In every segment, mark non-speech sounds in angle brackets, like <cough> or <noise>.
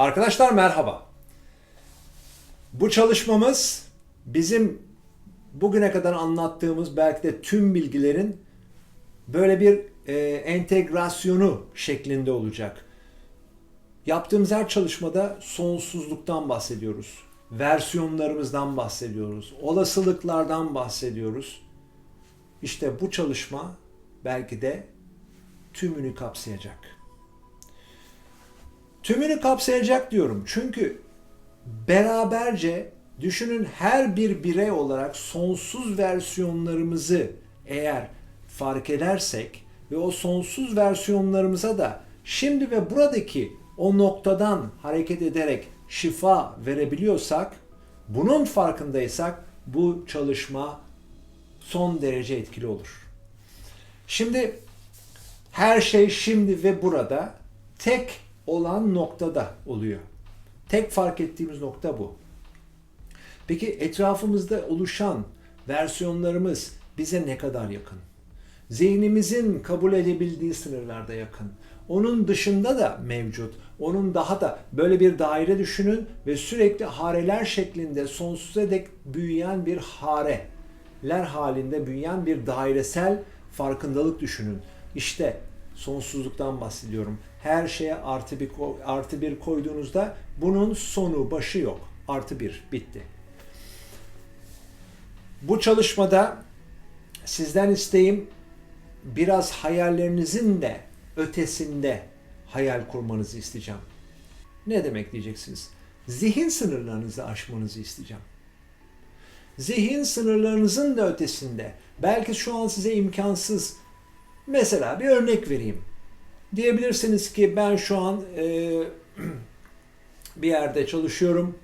Arkadaşlar merhaba. Bu çalışmamız bizim bugüne kadar anlattığımız belki de tüm bilgilerin böyle bir e, entegrasyonu şeklinde olacak. Yaptığımız her çalışmada sonsuzluktan bahsediyoruz. Versiyonlarımızdan bahsediyoruz. Olasılıklardan bahsediyoruz. İşte bu çalışma belki de tümünü kapsayacak. Tümünü kapsayacak diyorum. Çünkü beraberce düşünün her bir birey olarak sonsuz versiyonlarımızı eğer fark edersek ve o sonsuz versiyonlarımıza da şimdi ve buradaki o noktadan hareket ederek şifa verebiliyorsak, bunun farkındaysak bu çalışma son derece etkili olur. Şimdi her şey şimdi ve burada tek olan noktada oluyor. Tek fark ettiğimiz nokta bu. Peki etrafımızda oluşan versiyonlarımız bize ne kadar yakın? Zihnimizin kabul edebildiği sınırlarda yakın. Onun dışında da mevcut. Onun daha da böyle bir daire düşünün ve sürekli hareler şeklinde sonsuza dek büyüyen bir hareler halinde büyüyen bir dairesel farkındalık düşünün. İşte sonsuzluktan bahsediyorum. Her şeye artı bir artı bir koyduğunuzda bunun sonu başı yok. Artı bir bitti. Bu çalışmada sizden isteğim biraz hayallerinizin de ötesinde hayal kurmanızı isteyeceğim. Ne demek diyeceksiniz? Zihin sınırlarınızı aşmanızı isteyeceğim. Zihin sınırlarınızın da ötesinde belki şu an size imkansız mesela bir örnek vereyim. Diyebilirsiniz ki ben şu an e, <clears throat> bir yerde çalışıyorum.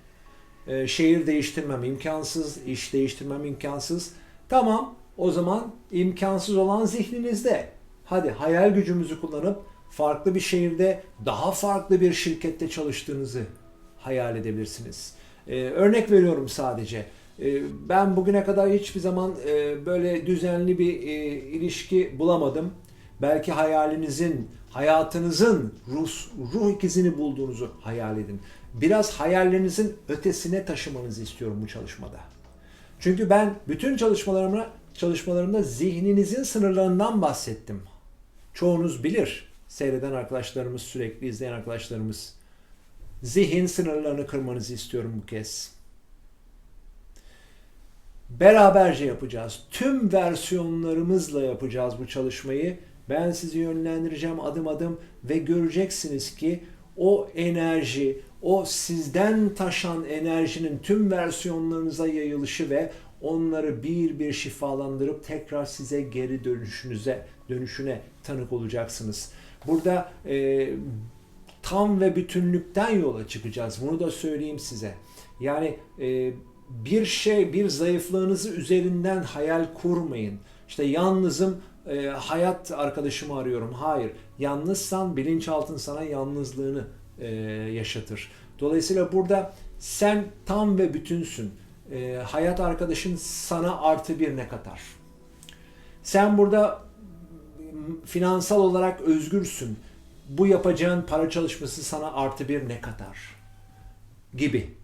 E, şehir değiştirmem imkansız, iş değiştirmem imkansız. Tamam o zaman imkansız olan zihninizde. Hadi hayal gücümüzü kullanıp farklı bir şehirde daha farklı bir şirkette çalıştığınızı hayal edebilirsiniz. Ee, örnek veriyorum sadece. Ee, ben bugüne kadar hiçbir zaman e, böyle düzenli bir e, ilişki bulamadım. Belki hayalinizin, hayatınızın ruh, ruh ikizini bulduğunuzu hayal edin. Biraz hayallerinizin ötesine taşımanızı istiyorum bu çalışmada. Çünkü ben bütün çalışmalarımda çalışmalarımda zihninizin sınırlarından bahsettim. Çoğunuz bilir. Seyreden arkadaşlarımız, sürekli izleyen arkadaşlarımız. Zihin sınırlarını kırmanızı istiyorum bu kez. Beraberce yapacağız. Tüm versiyonlarımızla yapacağız bu çalışmayı. Ben sizi yönlendireceğim adım adım ve göreceksiniz ki o enerji, o sizden taşan enerjinin tüm versiyonlarınıza yayılışı ve onları bir bir şifalandırıp tekrar size geri dönüşünüze dönüşüne tanık olacaksınız. Burada e, tam ve bütünlükten yola çıkacağız. Bunu da söyleyeyim size. Yani e, bir şey, bir zayıflığınızı üzerinden hayal kurmayın. İşte yalnızım, e, hayat arkadaşımı arıyorum. Hayır, yalnızsan bilinçaltın sana yalnızlığını e, yaşatır. Dolayısıyla burada sen tam ve bütünsün. E, hayat arkadaşın sana artı bir ne katar. Sen burada finansal olarak özgürsün. Bu yapacağın para çalışması sana artı bir ne katar gibi.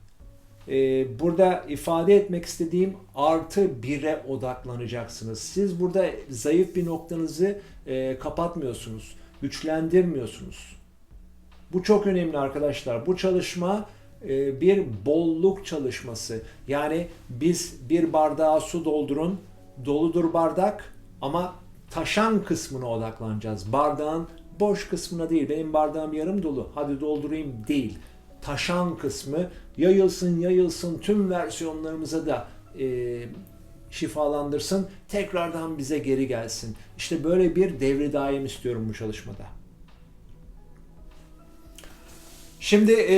Ee, burada ifade etmek istediğim artı bire odaklanacaksınız. Siz burada zayıf bir noktanızı e, kapatmıyorsunuz, güçlendirmiyorsunuz. Bu çok önemli arkadaşlar. Bu çalışma e, bir bolluk çalışması. Yani biz bir bardağa su doldurun, doludur bardak ama taşan kısmına odaklanacağız. Bardağın boş kısmına değil. Benim bardağım yarım dolu. Hadi doldurayım değil. Taşan kısmı yayılsın yayılsın tüm versiyonlarımıza da e, şifalandırsın. Tekrardan bize geri gelsin. İşte böyle bir devre daim istiyorum bu çalışmada. Şimdi e,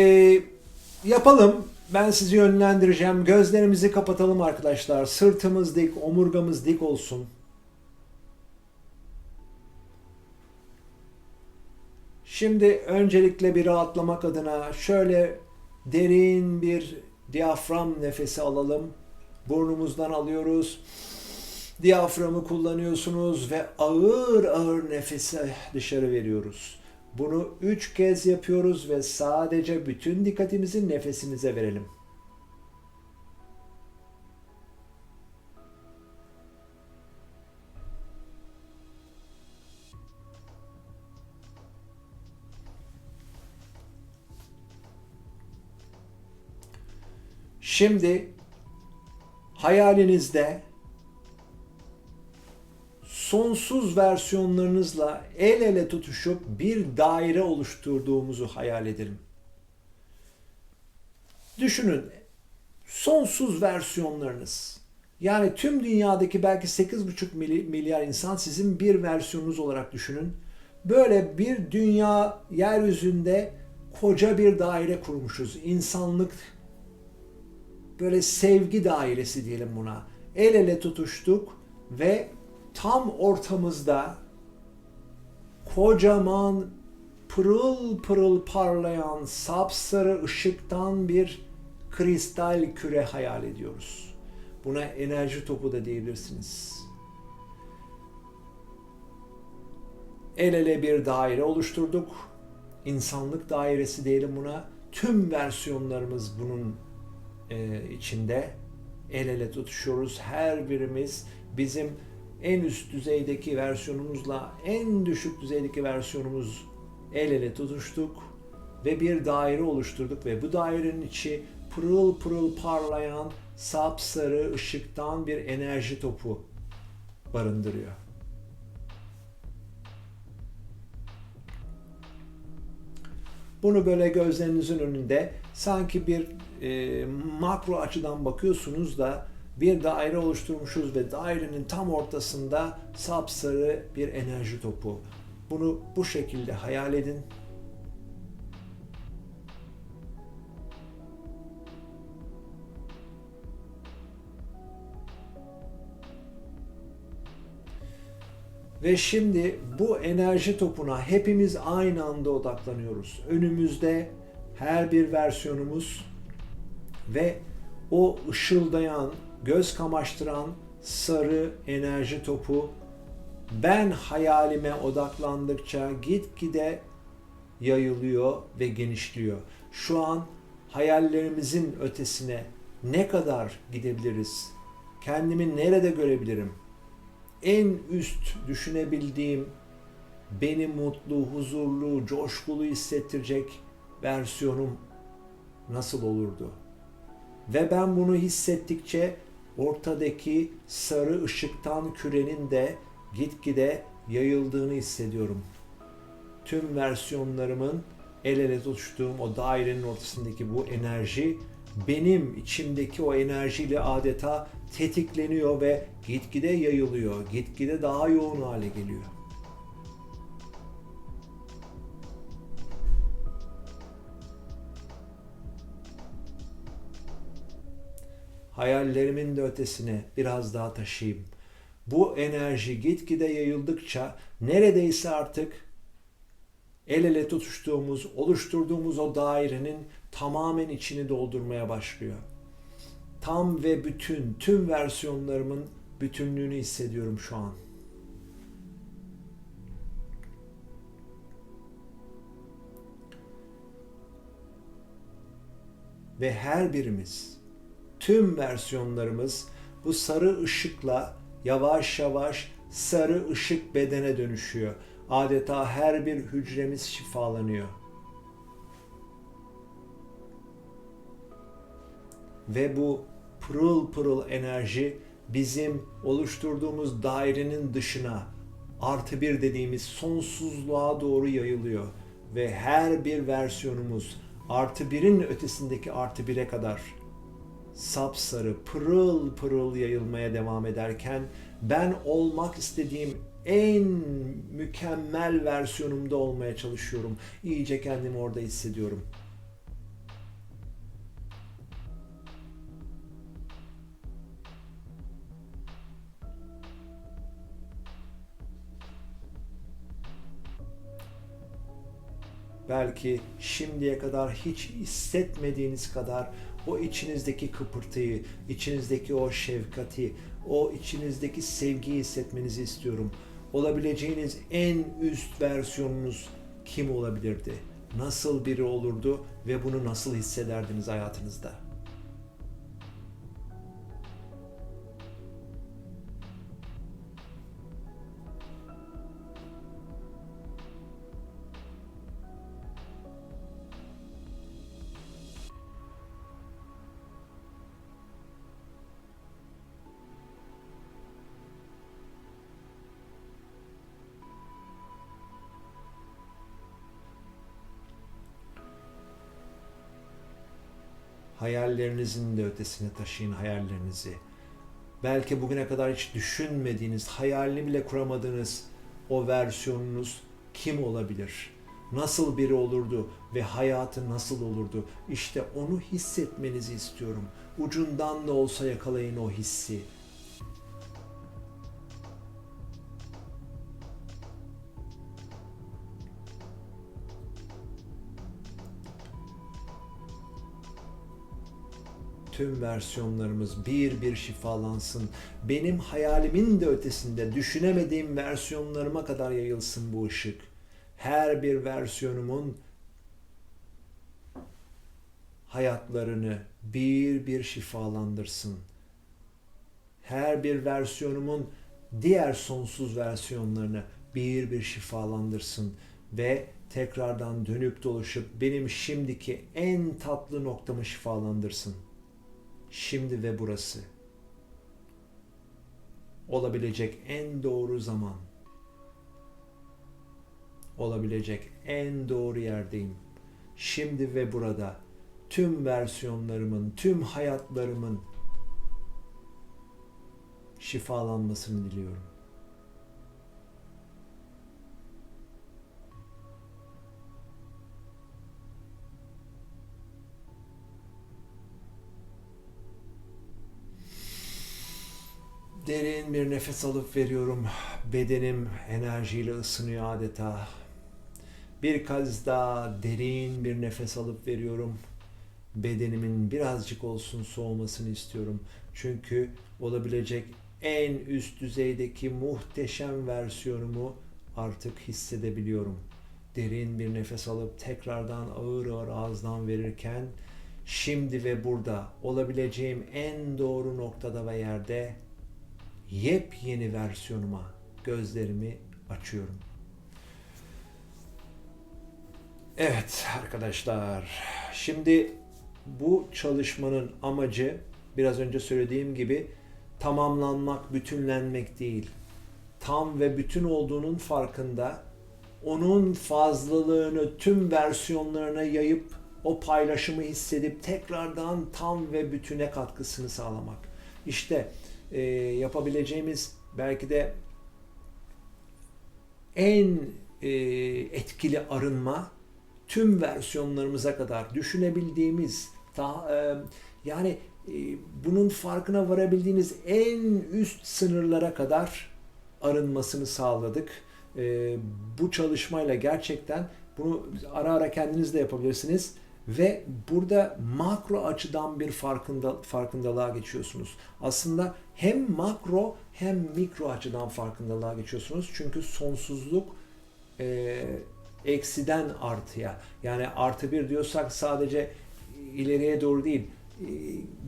yapalım. Ben sizi yönlendireceğim. Gözlerimizi kapatalım arkadaşlar. Sırtımız dik, omurgamız dik olsun. Şimdi öncelikle bir rahatlamak adına şöyle derin bir diyafram nefesi alalım. Burnumuzdan alıyoruz. Diyaframı kullanıyorsunuz ve ağır ağır nefesi dışarı veriyoruz. Bunu üç kez yapıyoruz ve sadece bütün dikkatimizi nefesimize verelim. Şimdi hayalinizde sonsuz versiyonlarınızla el ele tutuşup bir daire oluşturduğumuzu hayal edelim. Düşünün sonsuz versiyonlarınız. Yani tüm dünyadaki belki 8,5 mili- milyar insan sizin bir versiyonunuz olarak düşünün. Böyle bir dünya yeryüzünde koca bir daire kurmuşuz. İnsanlık böyle sevgi dairesi diyelim buna. El ele tutuştuk ve tam ortamızda kocaman pırıl pırıl parlayan sapsarı ışıktan bir kristal küre hayal ediyoruz. Buna enerji topu da diyebilirsiniz. El ele bir daire oluşturduk. İnsanlık dairesi diyelim buna. Tüm versiyonlarımız bunun e, içinde el ele tutuşuyoruz. Her birimiz bizim en üst düzeydeki versiyonumuzla en düşük düzeydeki versiyonumuz el ele tutuştuk ve bir daire oluşturduk ve bu dairenin içi pırıl pırıl parlayan sapsarı ışıktan bir enerji topu barındırıyor. Bunu böyle gözlerinizin önünde sanki bir e, makro açıdan bakıyorsunuz da bir daire oluşturmuşuz ve dairenin tam ortasında sapsarı bir enerji topu. Bunu bu şekilde hayal edin. Ve şimdi bu enerji topuna hepimiz aynı anda odaklanıyoruz. Önümüzde her bir versiyonumuz ve o ışıldayan, göz kamaştıran sarı enerji topu ben hayalime odaklandıkça gitgide yayılıyor ve genişliyor. Şu an hayallerimizin ötesine ne kadar gidebiliriz? Kendimi nerede görebilirim? En üst düşünebildiğim beni mutlu, huzurlu, coşkulu hissettirecek versiyonum nasıl olurdu? Ve ben bunu hissettikçe ortadaki sarı ışıktan kürenin de gitgide yayıldığını hissediyorum. Tüm versiyonlarımın el ele tutuştuğum o dairenin ortasındaki bu enerji benim içimdeki o enerjiyle adeta tetikleniyor ve gitgide yayılıyor, gitgide daha yoğun hale geliyor. Hayallerimin de ötesine biraz daha taşıyayım. Bu enerji gitgide yayıldıkça neredeyse artık el ele tutuştuğumuz, oluşturduğumuz o dairenin tamamen içini doldurmaya başlıyor. Tam ve bütün, tüm versiyonlarımın bütünlüğünü hissediyorum şu an. Ve her birimiz tüm versiyonlarımız bu sarı ışıkla yavaş yavaş sarı ışık bedene dönüşüyor. Adeta her bir hücremiz şifalanıyor. Ve bu pırıl pırıl enerji bizim oluşturduğumuz dairenin dışına artı bir dediğimiz sonsuzluğa doğru yayılıyor. Ve her bir versiyonumuz artı birin ötesindeki artı bire kadar sapsarı, pırıl pırıl yayılmaya devam ederken ben olmak istediğim en mükemmel versiyonumda olmaya çalışıyorum. İyice kendimi orada hissediyorum. Belki şimdiye kadar hiç hissetmediğiniz kadar o içinizdeki kıpırtıyı, içinizdeki o şefkati, o içinizdeki sevgiyi hissetmenizi istiyorum. Olabileceğiniz en üst versiyonunuz kim olabilirdi? Nasıl biri olurdu ve bunu nasıl hissederdiniz hayatınızda? Hayallerinizin de ötesine taşıyın hayallerinizi. Belki bugüne kadar hiç düşünmediğiniz, hayalini bile kuramadığınız o versiyonunuz kim olabilir? Nasıl biri olurdu ve hayatı nasıl olurdu? İşte onu hissetmenizi istiyorum. Ucundan da olsa yakalayın o hissi. Tüm versiyonlarımız bir bir şifalansın. Benim hayalimin de ötesinde düşünemediğim versiyonlarıma kadar yayılsın bu ışık. Her bir versiyonumun hayatlarını bir bir şifalandırsın. Her bir versiyonumun diğer sonsuz versiyonlarını bir bir şifalandırsın ve tekrardan dönüp dolaşıp benim şimdiki en tatlı noktamı şifalandırsın şimdi ve burası. Olabilecek en doğru zaman. Olabilecek en doğru yerdeyim. Şimdi ve burada tüm versiyonlarımın, tüm hayatlarımın şifalanmasını diliyorum. Derin bir nefes alıp veriyorum. Bedenim enerjiyle ısınıyor adeta. Bir kez daha derin bir nefes alıp veriyorum. Bedenimin birazcık olsun soğumasını istiyorum. Çünkü olabilecek en üst düzeydeki muhteşem versiyonumu artık hissedebiliyorum. Derin bir nefes alıp tekrardan ağır ağır ağızdan verirken şimdi ve burada olabileceğim en doğru noktada ve yerde yepyeni versiyonuma gözlerimi açıyorum. Evet arkadaşlar, şimdi bu çalışmanın amacı biraz önce söylediğim gibi tamamlanmak, bütünlenmek değil. Tam ve bütün olduğunun farkında onun fazlalığını tüm versiyonlarına yayıp o paylaşımı hissedip tekrardan tam ve bütüne katkısını sağlamak. İşte e, yapabileceğimiz belki de en e, etkili arınma tüm versiyonlarımıza kadar düşünebildiğimiz ta, e, yani e, bunun farkına varabildiğiniz en üst sınırlara kadar arınmasını sağladık. E, bu çalışmayla gerçekten bunu ara ara kendiniz de yapabilirsiniz ve burada makro açıdan bir farkında, farkındalığa geçiyorsunuz. Aslında hem makro hem mikro açıdan farkındalığa geçiyorsunuz. Çünkü sonsuzluk e, eksiden artıya yani artı bir diyorsak sadece ileriye doğru değil e,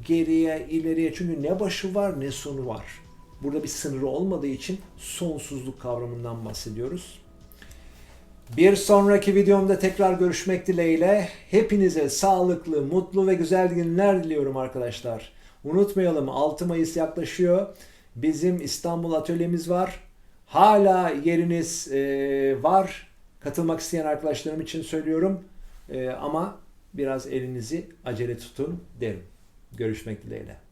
geriye ileriye çünkü ne başı var ne sonu var. Burada bir sınırı olmadığı için sonsuzluk kavramından bahsediyoruz. Bir sonraki videomda tekrar görüşmek dileğiyle hepinize sağlıklı, mutlu ve güzel günler diliyorum arkadaşlar. Unutmayalım 6 Mayıs yaklaşıyor. Bizim İstanbul atölyemiz var. Hala yeriniz e, var. Katılmak isteyen arkadaşlarım için söylüyorum. E, ama biraz elinizi acele tutun derim. Görüşmek dileğiyle.